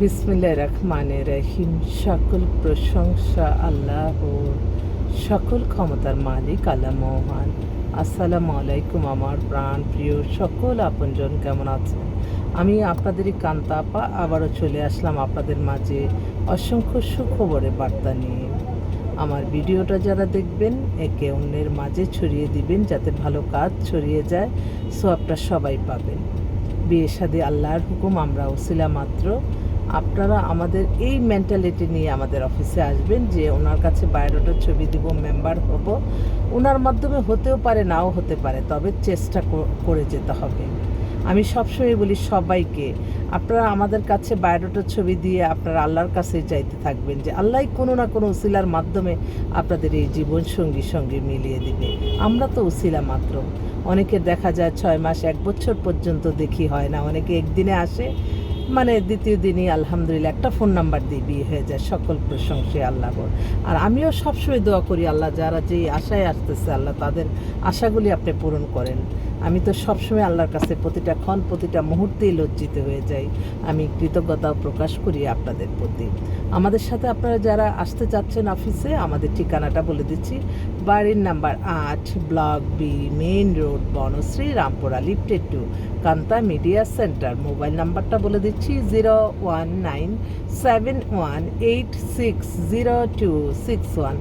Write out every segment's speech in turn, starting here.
বিসমিল্লাহ রহমানের রহিম। সকল প্রশংসা আল্লাহ সকল ক্ষমতার মালিক আল্লাহ মহান। আসসালামু আলাইকুম আমার প্রাণ প্রিয় সকল আপনজন, কেমন আছেন? আমি আপনাদেরই কান্তাপা, আবারও চলে আসলাম আপনাদের মাঝে অসংখ্য সুখবরের বার্তা নিয়ে। আমার ভিডিওটা যারা দেখবেন, একে অন্যের মাঝে ছড়িয়ে দিবেন যাতে ভালো কাজ ছড়িয়ে যায় সোয়াবটা সবাই পাবেন। বিয়ে শাদী আল্লাহর হুকুম আমরা ওসিলা মাত্র আপনারা আমাদের এই মেন্টালিটি নিয়ে আমাদের অফিসে আসবেন যে ওনার কাছে বায়োডাটার ছবি দিব মেম্বার হব। ওনার মাধ্যমে হতেও পারে, নাও হতে পারে, তবে চেষ্টা করে যেতে হবে। আমি সবসময় বলি সবাইকে, আপনারা আমাদের কাছে বায়োডাটার ছবি দিয়ে আপনারা আল্লাহর কাছে চাইতে থাকবেন যে আল্লাহ কোনো না কোনো উসিলার মাধ্যমে আপনাদের এই জীবন সঙ্গী সঙ্গে মিলিয়ে দিবে। আমরা তো উসিলা মাত্র। অনেকে দেখা যায় ছয় মাস, এক বছর পর্যন্ত দেখি হয় না, অনেকে একদিনে আসে মানে দ্বিতীয় দিনই আলহামদুলিল্লাহ একটা ফোন নাম্বার দিয়ে বিয়ে হয়ে যায় সকল প্রশংসে আল্লাহর আর আমিও সবসময় দোয়া করি আল্লাহ, যারা যেই আশায় আসতেছে আল্লাহ তাদের আশাগুলি আপনি পূরণ করেন। আমি তো সবসময় আল্লাহর কাছে প্রতিটা ক্ষণ, প্রতিটা মুহূর্তেই লজ্জিত হয়ে যাই। আমি কৃতজ্ঞতাও প্রকাশ করি আপনাদের প্রতি। আমাদের সাথে আপনারা যারা আসতে চাচ্ছেন অফিসে, আমাদের ঠিকানাটা বলে দিচ্ছি। বাড়ির নাম্বার আট, block B main road, Banasree, Rampura, lifted to Kanta media centre. Mobile নাম্বারটা বলে দিচ্ছি zero one nine seven one eight six zero two six one.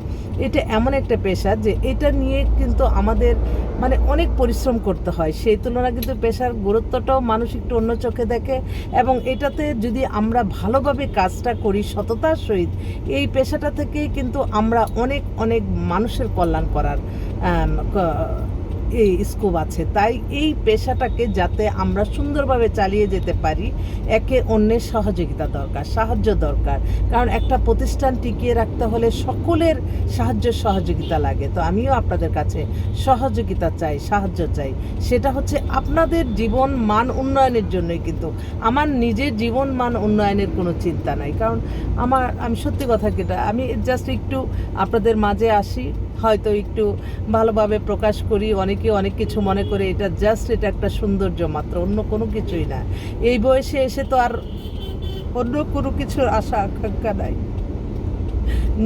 এটা এমন একটা পেশা যে এটা নিয়ে কিন্তু আমাদের মানে অনেক পরিশ্রম করতে হয়। সেই তুলনায় কিন্তু পেশার গুরুত্বটাও মানুষ একটু অন্য চোখে দেখে এবং এটাতে যদি আমরা ভালোভাবে কাজটা করি সততার সহিত, এই পেশাটা থেকেই কিন্তু আমরা অনেক অনেক মানুষের কল্যাণ করার এই স্কোপ আছে। তাই এই পেশাটাকে যাতে আমরা সুন্দরভাবে চালিয়ে যেতে পারি, একে অন্যের সহযোগিতা দরকার, সাহায্য দরকার। কারণ একটা প্রতিষ্ঠান টিকিয়ে রাখতে হলে সকলের সাহায্য সহযোগিতা লাগে। তো আমিও আপনাদের কাছে সহযোগিতা চাই, সাহায্য চাই। সেটা হচ্ছে আপনাদের জীবন মান উন্নয়নের জন্যই কিন্তু। আমার নিজের জীবন মান উন্নয়নের কোনো চিন্তা নাই। কারণ আমার, আমি সত্যি কথা কেটা আমি জাস্ট একটু আপনাদের মাঝে আসি। হয়তো একটু ভালোভাবে প্রকাশ করি, অনেকে অনেক কিছু মনে করে এটা জাস্ট এটা একটা সৌন্দর্য মাত্র, অন্য কোনো কিছুই না। এই বয়সে এসে তো আর অন্য কোনো কিছুর আশা, আকাঙ্ক্ষা নাই।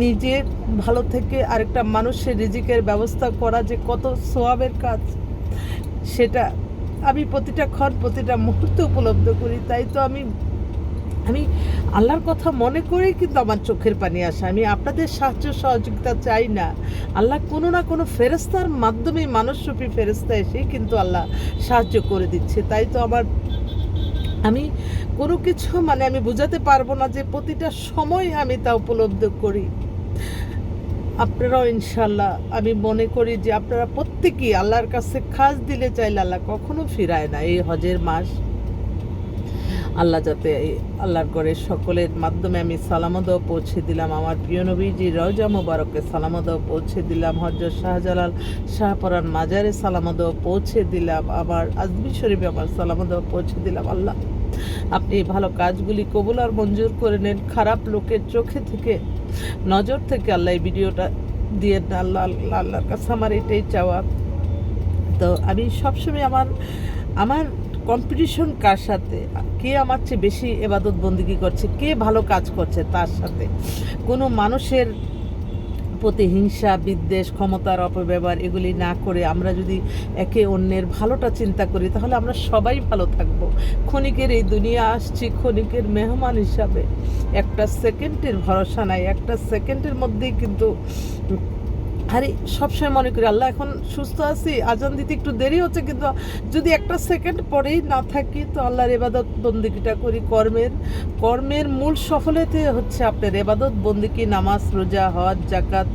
নিজের ভালো থেকে আরেকটা মানুষের রিজিকের ব্যবস্থা করা যে কত সোয়াবের কাজ, সেটা আমি প্রতিটা ক্ষণ, প্রতিটা মুহূর্ত উপলব্ধ করি, তাই তো আমি আমি আল্লাহর কথা মনে করেই কিন্তু আমার চোখের পানি আসে। আমি আপনাদের সাহায্য সহযোগিতা চাই না। আল্লাহ কোনো না কোনো ফেরস্তার মাধ্যমে মানুষরূপী ফেরস্তা এসেই কিন্তু আল্লাহ সাহায্য করে দিচ্ছে। তাই তো আমার, আমি কোনো কিছু মানে আমি বোঝাতে পারব না যে প্রতিটা সময় আমি তা উপলব্ধ করি। আপনারাও ইনশাল্লাহ আমি মনে করি যে আপনারা প্রত্যেকেই আল্লাহর কাছে খাস দিলে চাইলে আল্লাহ কখনো ফিরায় না এই হজের মাস। আল্লাহ যাতে আল্লাহর করে সকলের মাধ্যমে আমি সালামদাও পৌঁছে দিলাম। আমার প্রিয় নবীজি রওজা মোবারককে সালামদাও পৌঁছে দিলাম। হজরত শাহজালাল শাহপরান মাজারে সালামদাও পৌঁছে দিলাম। আমার আজমি শরীফে আমার সালামদাও পৌঁছে দিলাম। আল্লাহ, আপনি এই ভালো কাজগুলি কবুল আর মঞ্জুর করে নেন। খারাপ লোকের চোখে থেকে, নজর থেকে আল্লাহ এই ভিডিওটা দিয়ে আল্লাহ, আল্লাহর কাছে আমার এটাই চাওয়া। তো আমি সবসময় আমার আমার কম্পিটিশন কার সাথে? কে আমার চেয়ে বেশি এবাদত বন্দিগি করছে? কে ভালো কাজ করছে তার সাথে? কোনো মানুষের প্রতি হিংসা, বিদ্বেষ, ক্ষমতার অপব্যবহার এগুলি না করে আমরা যদি একে অন্যের ভালোটা চিন্তা করি, তাহলে আমরা সবাই ভালো থাকব। ক্ষণিকের এই দুনিয়া আসছি ক্ষণিকের মেহমান হিসাবে। একটা সেকেন্ডের ভরসা নাই, একটা সেকেন্ডের মধ্যেই কিন্তু আরে সবসময় মনে করি আল্লাহ এখন সুস্থ আছি আজান দিতে একটু দেরি হচ্ছে কিন্তু যদি একটা সেকেন্ড পরেই না থাকি তো আল্লাহর এবাদত বন্দিকিটা করি কর্মের কর্মের মূল সফলতে হচ্ছে আপনার এবাদত বন্দিকি নামাজ রোজা হজ জাকাত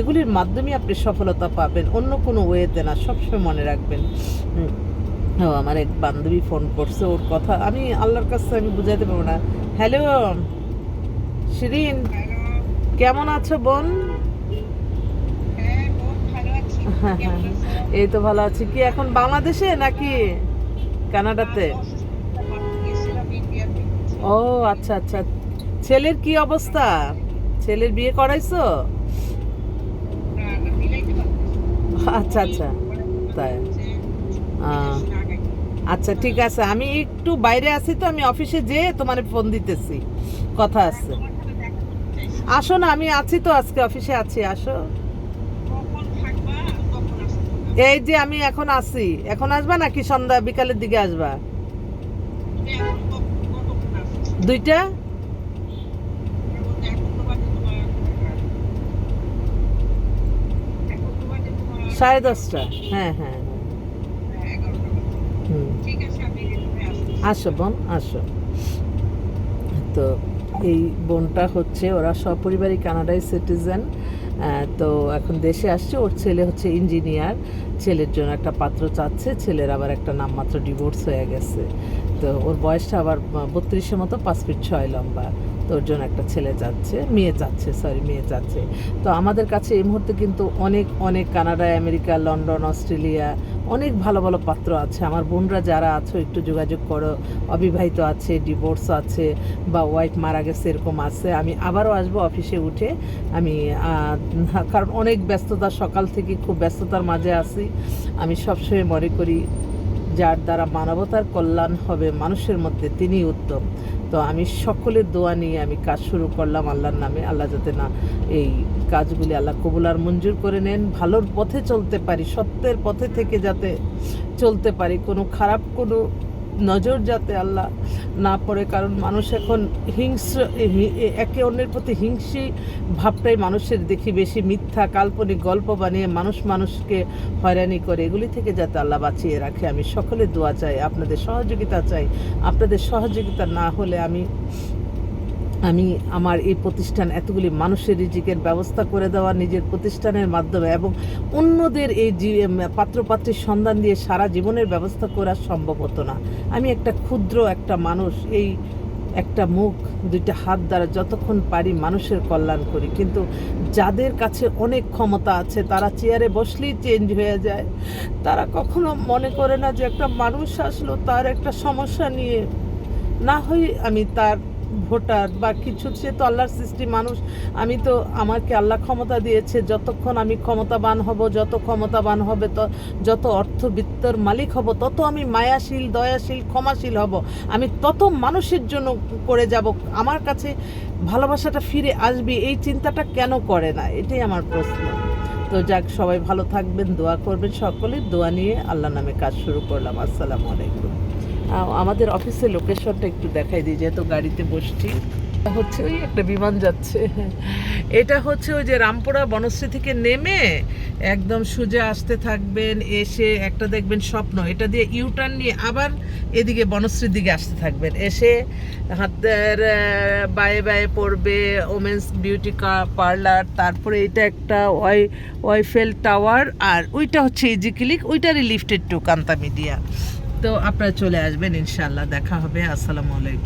এগুলির মাধ্যমে আপনি সফলতা পাবেন অন্য কোনো ওয়েতে না সবসময় মনে রাখবেন। আমার এক বান্ধবী ফোন করছে ওর কথা আমি আল্লাহর কাছে আমি বুঝাইতে পারব না। হ্যালো শিরিন কেমন আছো বোন হ্যাঁ, বোন ভালো আছি। হ্যাঁ, কেমন হ্যাঁ। আছো? এই তো ভালো আছি কি এখন বাংলাদেশে নাকি কানাডাতে। ও আচ্ছা আচ্ছা ছেলের কি অবস্থা ছেলের বিয়ে করাইছো। আচ্ছা আচ্ছা তাই। আচ্ছা ঠিক আছে আমি একটু বাইরে আছি তো, আমি অফিসে যেয়ে তোমার ফোন দিতেছি কথা আছে। আসো না, আমি আছি তো, আজকে অফিসে আছি, আসো কখন থাকবা তখন আসব এই যে আমি এখন আছি এখন আসবা নাকি সন্ধ্যা বিকালের দিকে আসবা? দুইটা? সাড়ে দশটা। হ্যাঁ হ্যাঁ হ্যাঁ। আসো বোন, আসো। তো এই বোনটা হচ্ছে, ওরা সপরিবারই কানাডায় সিটিজেন। তো এখন দেশে আসছে। ওর ছেলে হচ্ছে ইঞ্জিনিয়ার ছেলের জন্য একটা পাত্র চাচ্ছে। ছেলের আবার একটা নামমাত্র ডিভোর্স হয়ে গেছে। তো ওর বয়সটা আবার বত্রিশের মতো, পাঁচ ফিট ছয় লম্বা। তো ওর জন্য একটা ছেলে চাচ্ছে মেয়ে চাচ্ছে সরি মেয়ে চাচ্ছে তো আমাদের কাছে এই মুহূর্তে কিন্তু অনেক অনেক কানাডা আমেরিকা, লন্ডন, অস্ট্রেলিয়া অনেক ভালো ভালো পাত্র আছে। আমার বোনরা যারা আছো, একটু যোগাযোগ করো। অবিবাহিত আছে ডিভোর্স আছে, বা ওয়াইফ মারা গেছে, এরকম আছে। আমি আবারও আসব অফিসে উঠে। আমি কারণ অনেক ব্যস্ততা সকাল থেকে খুব ব্যস্ততার মাঝে আছি। আমি সবসময় মনে করি যার দ্বারা মানবতার কল্যাণ হবে মানুষের মধ্যে তিনি উত্তম। তো আমি সকলের দোয়া নিয়ে আমি কাজ শুরু করলাম আল্লাহর নামে। আল্লাহ যাতে না এই কাজগুলি আল্লাহ কবুলার মঞ্জুর করে নেন। ভালোর পথে চলতে পারি, সত্যের পথে থেকে যাতে চলতে পারি। কোনো খারাপ কোনো নজর যাতে আল্লাহ না পড়ে, কারণ মানুষ এখন হিংস্র একে অন্যের প্রতি হিংসি ভাবটাই মানুষের দেখি বেশি মিথ্যা, কাল্পনিক গল্প বানিয়ে মানুষ মানুষকে হয়রানি করে। এগুলি থেকে যাতে আল্লাহ বাঁচিয়ে রাখে। আমি সকলে দোয়া চাই, আপনাদের সহযোগিতা চাই। আপনাদের সহযোগিতা না হলে আমি আমি আমার এই প্রতিষ্ঠান এতগুলি মানুষের রিজিকের ব্যবস্থা করে দেওয়া নিজের প্রতিষ্ঠানের মাধ্যমে এবং অন্যদের এই পাত্রপাত্রীর সন্ধান দিয়ে সারা জীবনের ব্যবস্থা করা সম্ভব হতো না। আমি একটা ক্ষুদ্র একটা মানুষ, এই একটা মুখ, দুইটা হাত দ্বারা যতক্ষণ পারি মানুষের কল্যাণ করি। কিন্তু যাদের কাছে অনেক ক্ষমতা আছে, তারা চেয়ারে বসলেই চেঞ্জ হয়ে যায়। তারা কখনো মনে করে না যে একটা মানুষ আসলো তার একটা সমস্যা নিয়ে। না হয় আমি তার ভোটার বা কিছু সে তো আল্লাহর সৃষ্টি মানুষ, আমি তো আমাকে আল্লাহ ক্ষমতা দিয়েছে, যতক্ষণ আমি ক্ষমতাবান হব, যত ক্ষমতাবান হবে যত অর্থবিত্তর মালিক হব, তত আমি মায়াশীল, দয়াশীল, ক্ষমাশীল হব। আমি তত মানুষের জন্য করে যাব। আমার কাছে ভালোবাসাটা ফিরে আসবে, এই চিন্তাটা কেন করে না? এটাই আমার প্রশ্ন। তো যাক, সবাই ভালো থাকবেন, দোয়া করবেন সকলে, দোয়া নিয়ে আল্লাহ নামে কাজ শুরু করলাম। আসসালামু আলাইকুম। আমাদের অফিসের লোকেশনটা একটু দেখাই দিই, যেহেতু গাড়িতে বসছি। হচ্ছে ওই একটা বিমান যাচ্ছে। এটা হচ্ছে ওই যে রামপুরা বনশ্রী থেকে নেমে একদম সোজা আসতে থাকবেন, এসে একটা দেখবেন স্বপ্ন, এটা দিয়ে ইউটার্ন নিয়ে আবার এদিকে বনশ্রীর দিকে আসতে থাকবেন। এসে হাতের বায়ে বায়ে পড়বে ওমেন্স বিউটি পার্লার তারপরে এটা একটা ওয়াই ওয়াইফেল টাওয়ার আর ওইটা হচ্ছে ইজি ক্লিক ওইটারই লিফটেড টু কান্তা মিডিয়া তো আপনারা চলে আসবেন ইনশাল্লাহ দেখা হবে আসসালামু আলাইকুম।